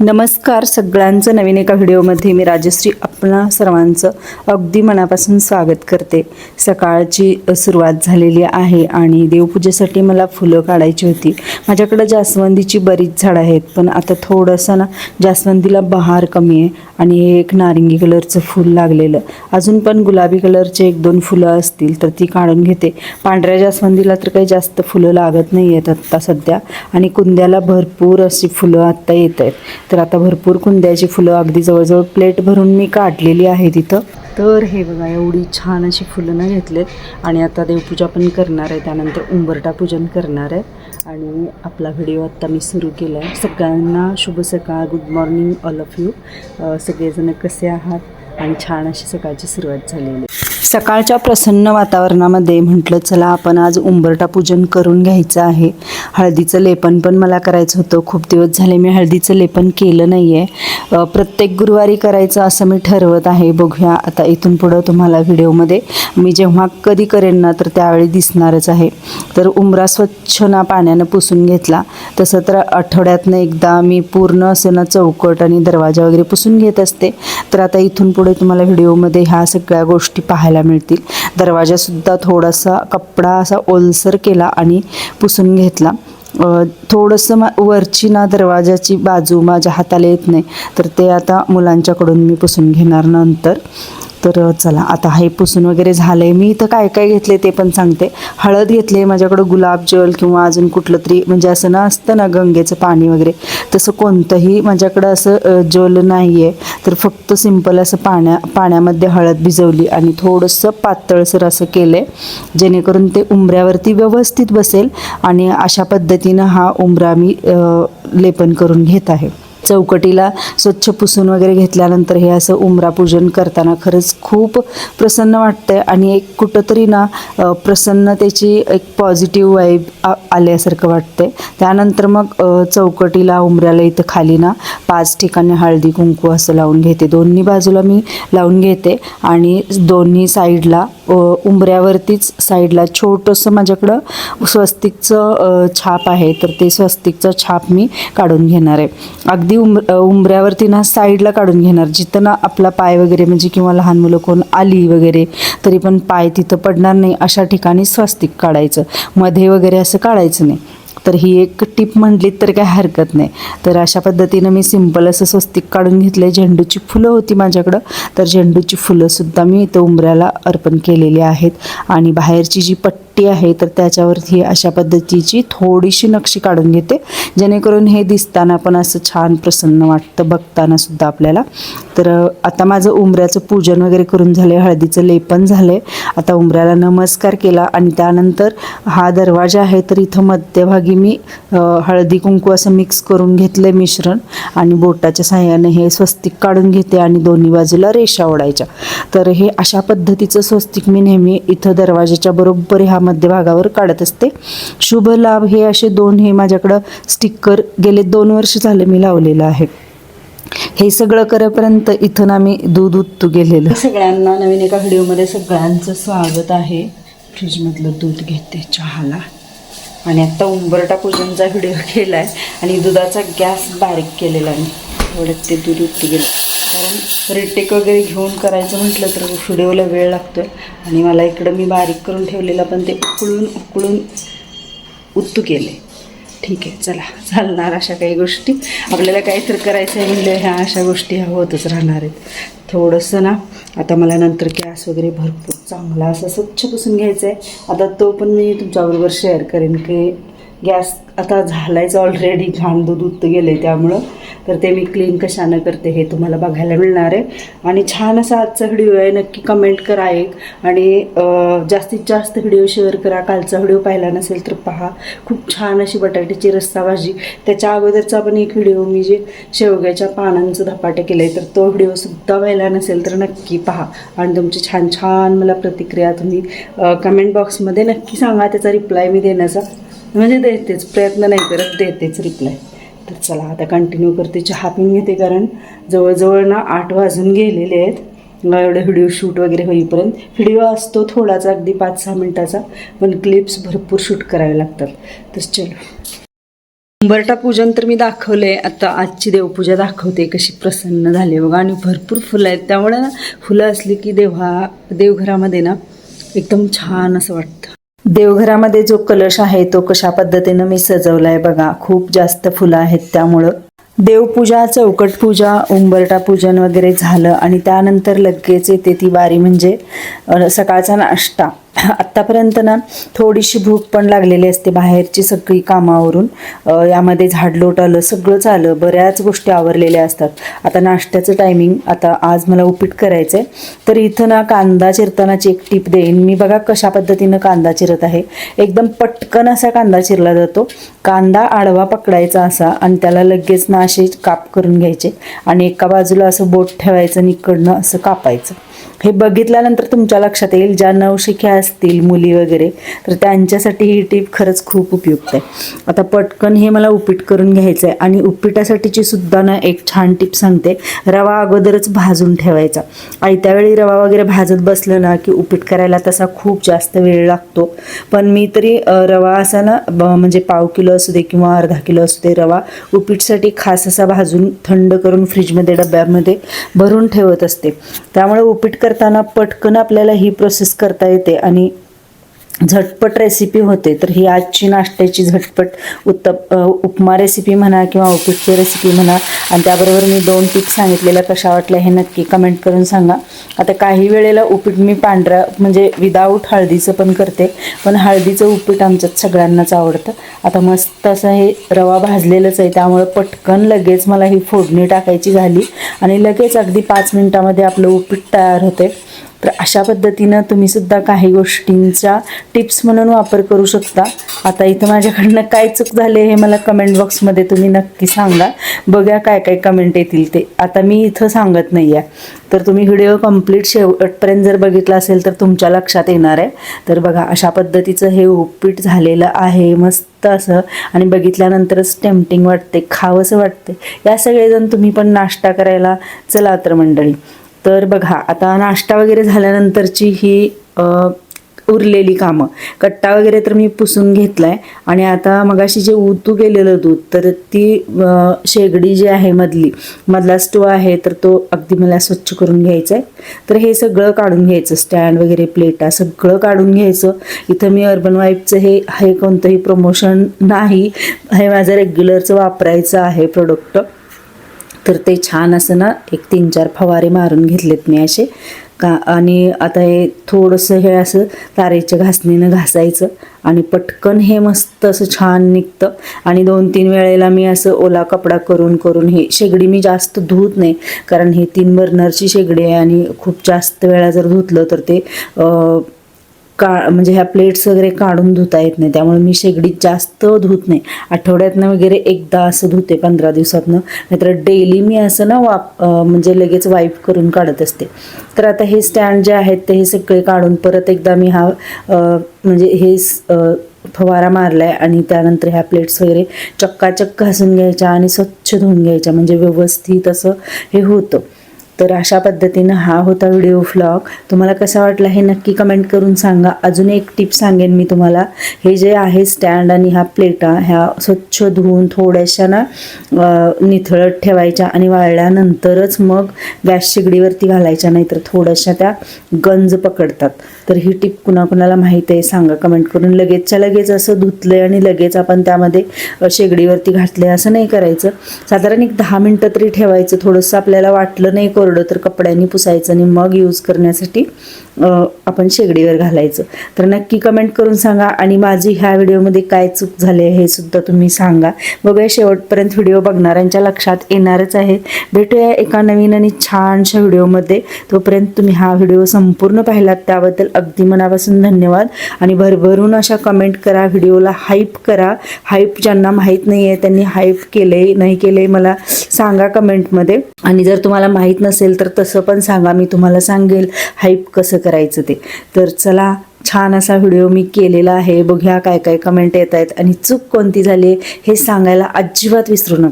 नमस्कार सगळ्यांचं. नवीन एका व्हिडिओमध्ये मी राजश्री आपणा सर्वांचं अगदी मनापासून स्वागत करते. सकाळची सुरुवात झालेली आहे आणि देवपूजेसाठी मला फुलं काढायची होती. माझ्याकडं जास्वंदीची बरीच झाडं आहेत पण आता थोडंसं ना जास्वंदीला बहार कमी आहे आणि हे एक नारिंगी कलरचं फूल लागलेलं. अजून पण गुलाबी कलरचे एक दोन फुलं असतील तर ती काढून घेते. पांढऱ्या जास्वंदीला तर काही जास्त फुलं लागत नाही आहेत आत्ता सध्या आणि कुंद्याला भरपूर अशी फुलं आत्ता येत आहेत. तर आता भरपूर कुंद्याची फुलं अगदी जवळजवळ प्लेट भरून मी काढलेली आहे तिथं. तर हे बघा एवढी छान अशी फुलं ना घेतलेत. आणि आता देवपूजा पण करणार आहे. त्यानंतर उंबरटा पूजन करणार आहे. आणि आपला व्हिडिओ आत्ता मी सुरू केला आहे सगळ्यांना शुभ सकाळ. Good morning all of you सगळेजण कसे आहात? आणि छान अशी सकाळची सुरुवात झालेली आहे. सकाळच्या प्रसन्न वातावरणामध्ये म्हटलं चला आपण आज उंबरटा पूजन करून घ्यायचं आहे. हळदीचं लेपन पण मला करायचं होतं. खूप दिवस झाले मी हळदीचं लेपन केलं नाही आहे प्रत्येक गुरुवारी करायचं असं मी ठरवत आहे. बघूया आता इथून पुढं तुम्हाला व्हिडिओमध्ये मी जेव्हा कधी करेन ना तर त्यावेळी दिसणारच आहे. तर उंबरा स्वच्छ ना पाण्यानं पुसून घेतला. तसं तर आठवड्यातनं एकदा मी पूर्ण असं ना चौकट आणि दरवाजा वगैरे पुसून घेत असते. तर आता इथून पुढे तुम्हाला व्हिडिओमध्ये ह्या सगळ्या गोष्टी पाहायला मिळतील. दरवाजासुद्धा थोडासा कपडा असा ओलसर केला आणि पुसून घेतला. थोडंसं मा वरची ना दरवाजाची बाजू माझ्या हाताला येत नाही तर ते आता मुलांच्याकडून मी पुसून घेणार नंतर. तर चला आता हे पुसून वगैरे झालं आहे मी इथं काय काय घेतले ते पण सांगते. हळद घेतले माझ्याकडं गुलाबजल किंवा अजून कुठलं तरी म्हणजे असं ना असतं ना गंगेचं पाणी वगैरे तसं कोणतंही माझ्याकडं असं जल नाही आहे तर फक्त सिंपल असं पाण्या पाण्यामध्ये हळद भिजवली आणि थोडंसं पातळसर असं केलं आहे जेणेकरून ते उंबऱ्यावरती व्यवस्थित बसेल आणि अशा पद्धतीनं हा उंबरा मी लेपन करून घेत आहे. चौकटीला स्वच्छ पुसून वगैरे घेतल्यानंतर हे असं उमरा पूजन करताना खरंच खूप प्रसन्न वाटतंय. आणि एक कुठंतरी ना प्रसन्नतेची एक पॉझिटिव्ह वाईब आल्यासारखं वाटते त्यानंतर मग चौकटीला उमऱ्याला इथं खाली ना पाच ठिकाणी हळदी कुंकू असं लावून घेते. दोन्ही बाजूला मी लावून घेते. आणि दोन्ही साईडला उंबऱ्यावरतीच साईडला छोटंसं माझ्याकडं स्वस्तिकचं छाप आहे. तर ते स्वस्तिकचं छाप मी काढून घेणार आहे. अगदी उंब उंबऱ्यावरती ना साईडला काढून घेणार. जिथं ना आपला पाय वगैरे म्हणजे किंवा लहान मुलं कोण आली वगैरे तरी पण पाय तिथं पडणार नाही. अशा ठिकाणी स्वस्तिक काढायचं. मध्ये वगैरे असं काढायचं नाही. तर ही एक टिप म्हटली तर काय हरकत नाही. तर अशा पद्धतीनं मी सिंपल असं स्वस्तिक काढून घेतलं झेंडूची फुलं होती माझ्याकडं. तर झेंडूची फुलंसुद्धा मी इथं उंबऱ्याला अर्पण केलेली आहेत. आणि बाहेरची जी पट्टी आहे तर त्याच्यावरती अशा पद्धतीची थोडीशी नक्षी काढून घेते. जेणेकरून हे दिसताना पण असं छान प्रसन्न वाटतं बघताना सुद्धा आपल्याला. तर आता माझं उंबऱ्याचं पूजन वगैरे करून झालं हळदीचं लेपन झालं आहे आता उंबऱ्याला नमस्कार केला आणि त्यानंतर हा दरवाजा आहे तर इथं मध्यभागी मी हळदी कुंकू असं मिक्स करून घेतलं आहे मिश्रण आणि बोटाच्या सहाय्याने हे स्वस्तिक काढून घेते आणि दोन्ही बाजूला रेषा ओढायच्या. तर हे अशा पद्धतीचं स्वस्तिक मी नेहमी इथं दरवाजाच्या बरोबर ह्या मध्यभागावर काढत असते. शुभ लाभ हे असे दोन हे माझ्याकडं स्टिकर गेले दोन वर्ष झाले मी लावलेलं आहे. हे सगळं करेपर्यंत इथून आम्ही दूध उत्तू गेलेलं. सगळ्यांना नवीन एका व्हिडिओमध्ये सगळ्यांचं स्वागत आहे. फ्रीजमधलं दूध घेते चहाला. आणि आत्ता उंबरटा पूजनचा व्हिडिओ केला आहे आणि दुधाचा गॅस बारीक केलेला आहे. एवढ्यात ते दूध उत्तू गेलं. कारण रिटेक वगैरे घेऊन करायचं म्हटलं तर व्हिडिओला वेळ लागतो आहे आणि मला इकडं मी बारीक करून ठेवलेलं पण ते उकळून उकळून उत्तू केले ठीक आहे चला चालणार अशा काही गोष्टी. आपल्याला काहीतरी करायचं आहे म्हणजे ह्या अशा गोष्टी ह्या होतच राहणार आहेत. थोडंसं ना आता मला नंतर गॅस वगैरे भरपूर चांगला असं स्वच्छ पुसून घ्यायचं आहे आता तो पण मी तुमच्याबरोबर शेअर करेन की गॅस आता झालायच ऑलरेडी घाण दूध उत्त गेलं आहे त्यामुळं. तर ते मी क्लीन कशानं करते हे तुम्हाला बघायला मिळणार आहे. आणि छान असा आजचा व्हिडिओ आहे नक्की कमेंट करा एक. आणि जास्तीत जास्त व्हिडिओ शेअर करा. कालचा व्हिडिओ पाहिला नसेल तर पहा. खूप छान अशी बटाट्याची रस्सा भाजी. त्याच्या अगोदरचा पण एक व्हिडिओ मी जे शेवग्याच्या पानांचं धपाटे केलं आहे तर तो व्हिडिओसुद्धा पाहिला नसेल तर नक्की पहा. आणि तुमची छान छान मला प्रतिक्रिया तुम्ही कमेंट बॉक्समध्ये नक्की सांगा. त्याचा रिप्लाय मी देण्याचा. म्हणजे देतेच प्रयत्न नाही करत देतेच रिप्लाय तर चला आता कंटिन्यू करते चहा पिऊन घेते कारण जवळजवळ ना आठ वाजून गेलेले आहेत. एवढं व्हिडिओ शूट वगैरे होईपर्यंत. व्हिडिओ असतो थोडासा अगदी पाच सहा मिनटाचा पण क्लिप्स भरपूर शूट करावे लागतात. तर चलो. उंबरटा पूजन तर मी दाखवलं आहे आता आजची देवपूजा दाखवते कशी प्रसन्न झाली बघा. आणि भरपूर फुलं आहेत. त्यामुळे ना फुलं असली की देवा देवघरामध्ये ना एकदम छान असं वाटतं. देवघरामध्ये जो कलश आहे तो कशा पद्धतीनं मी सजवलाय बघा. खूप जास्त फुलं आहेत त्यामुळं. देवपूजा चौकट पूजा उंबरटा पूजन वगैरे झालं आणि त्यानंतर लगेच येते ती वारी म्हणजे सकाळचा नाश्ता. आत्तापर्यंत ना थोडीशी भूक पण लागलेली असते बाहेरची सगळी कामावरून. यामध्ये झाडलोट आलं सगळंच आलं बऱ्याच गोष्टी आवरलेल्या असतात. आता नाश्त्याचं टायमिंग आता आज मला उपीट करायचं आहे तर इथं ना कांदा चिरतानाची एक टीप देईन. मी बघा कशा पद्धतीनं कांदा चिरत आहे. एकदम पटकन असा कांदा चिरला जातो. कांदा आडवा पकडायचा असा आणि त्याला लगेच ना असे काप करून घ्यायचे आणि एका बाजूला असं बोट ठेवायचं आणि इकडनं असं कापायचं. हे बघितल्यानंतर तुमच्या लक्षात येईल ज्या नवशिक्या असतील मुली वगैरे तर त्यांच्यासाठी ही टीप खरंच खूप उपयुक्त आहे. आता पटकन हे मला उपीट करून घ्यायचं आहे आणि उपीटासाठीची सुद्धा ना एक छान टीप सांगते. रवा अगोदरच भाजून ठेवायचा. आयत्या वेळी रवा वगैरे भाजत बसलं ना की उपीट करायला तसा खूप जास्त वेळ लागतो. पण मी तरी रवा असा ना म्हणजे पाव किलो असू दे किंवा अर्धा किलो असू दे रवा उपीटसाठी खास असा भाजून थंड करून फ्रीजमध्ये डब्यामध्ये भरून ठेवत असते. त्यामुळे उपीट कर करताना पटकन आपल्याला ही प्रोसेस करता येते आणि झटपट रेसिपी होते तर ही आजची नाश्त्याची झटपट उत्तप उपमा रेसिपी म्हणा किंवा उपीटची रेसिपी म्हणा. आणि त्याबरोबर मी दोन टिप्स सांगितलेल्या कशा वाटल्या हे नक्की कमेंट करून सांगा. आता काही वेळेला उपीट मी पांढऱ्या म्हणजे विदाऊट हळदीचं पण करते पण हळदीचं उपीट आमच्यात सगळ्यांनाच आवडतं. आता मस्त असं हे रवा भाजलेलंच आहे त्यामुळं पटकन लगेच मला ही फोडणी टाकायची झाली. आणि लगेच अगदी पाच मिनटामध्ये आपलं उपीट तयार होते. तर अशा पद्धतीनं तुम्ही सुद्धा काही गोष्टींचा टिप्स म्हणून वापर करू शकता. आता इथं माझ्याकडनं काय चूक झाले हे मला कमेंट बॉक्समध्ये तुम्ही नक्की सांगा. बघा काय काय कमेंट येतील ते. आता मी इथं सांगत नाही आहे तर तुम्ही व्हिडिओ कंप्लीट शेवटपर्यंत जर बघितला असेल तर तुमच्या लक्षात येणार आहे. तर बघा अशा पद्धतीचं हे उपीट झालेलं आहे. मस्त असं. आणि बघितल्यानंतरच टेम्पटिंग वाटते खावंसं वाटते. या सगळेजण तुम्ही पण नाश्ता करायला चला तर मंडळी. तर बघा आता नाश्ता वगैरे झाल्यानंतरची ही उरलेली कामं. कट्टा वगैरे तर मी पुसून घेतला आहे आणि आता मगाशी जे उतू गेलेलं दूध तर ती शेगडी जी आहे मधली मधला स्टोव आहे तर तो अगदी मला स्वच्छ करून घ्यायचा आहे तर हे सगळं काढून घ्यायचं स्टँड वगैरे प्लेटा सगळं काढून घ्यायचं. इथं मी अर्बन वाईफचं हे हे कोणतंही प्रमोशन नाही. हे माझं रेग्युलरचं वापरायचं आहे प्रोडक्ट तर ते छान असं ना एक तीन चार फवारे मारून घेतलेत मी असे. का आणि आता हे थोडंसं हे असं तारेच्या घासणीनं घासायचं आणि पटकन हे मस्त असं छान निघतं. आणि दोन तीन वेळेला मी असं ओला कपडा करून करून हे शेगडी मी जास्त धुत नाही. कारण हे तीन बर्नरची शेगडी आहे आणि खूप जास्त वेळा जर धुतलं तर ते का म्हणजे ह्या प्लेट्स वगैरे काढून धुता येत नाही. त्यामुळे मी शेगडीत जास्त धुत नाही. आठवड्यातनं वगैरे एकदा असं धुते पंधरा दिवसातनं. नाहीतर डेली मी असं ना वाप म्हणजे लगेच वाईप करून काढत असते. तर आता हे स्टँड जे आहेत ते हे सगळे काढून परत एकदा मी हा म्हणजे हे फवारा मारला आहे आणि त्यानंतर ह्या प्लेट्स वगैरे चक्काचक्क घासून घ्यायच्या आणि स्वच्छ धुवून घ्यायच्या. म्हणजे व्यवस्थित असं हे होतं. तर अशा पद्धतीनं हा होता व्हिडिओ फ्लॉग तुम्हाला कसा वाटला हे नक्की कमेंट करून सांगा. अजून एक टिप सांगेन मी तुम्हाला. हे जे आहे स्टँड आणि ह्या प्लेटा ह्या स्वच्छ धुवून थोड्याशा ना निथळत ठेवायच्या आणि वाळल्यानंतरच मग गॅस शेगडीवरती घालायच्या नाहीतर थोड्याशा त्या गंज पकडतात. तर ही टिप कुणाकुणाला माहीत आहे सांगा कमेंट करून. लगेचच्या लगेच असं धुतलं आणि लगेच आपण त्यामध्ये शेगडीवरती घातले असं नाही करायचं. साधारण एक दहा मिनटं तरी ठेवायचं. थोडंसं आपल्याला वाटलं नाही कोरडं तर कपड्यांनी पुसायचं आणि मग यूज करण्यासाठी आपण शेगडीवर घालायचं. तर नक्की कमेंट करून सांगा आणि माझी ह्या व्हिडिओमध्ये काय चूक झाली आहे हे सुद्धा तुम्ही सांगा. बघूया शेवटपर्यंत व्हिडिओ बघणाऱ्यांच्या लक्षात येणारच आहे. भेटूया एका नवीन आणि छानशा व्हिडिओमध्ये. तोपर्यंत तुम्ही हा व्हिडिओ संपूर्ण पाहिलात त्याबद्दल अगदी मनापासून धन्यवाद. आणि भरभरून अशा कमेंट करा व्हिडिओला हाईप करा. हाईप ज्यांना माहीत नाही आहे त्यांनी हाईप केले नाही केले मला सांगा कमेंटमध्ये आणि जर तुम्हाला माहीत नसेल तर तसं पण सांगा मी तुम्हाला सांगेल. हाईप कसं करायचं ते. तर चला छान असा व्हिडिओ मी केलेला आहे. बघूया काय काय कमेंट येत आहेत आणि चूक कोणती झाली हे सांगायला अजिबात विसरू नका.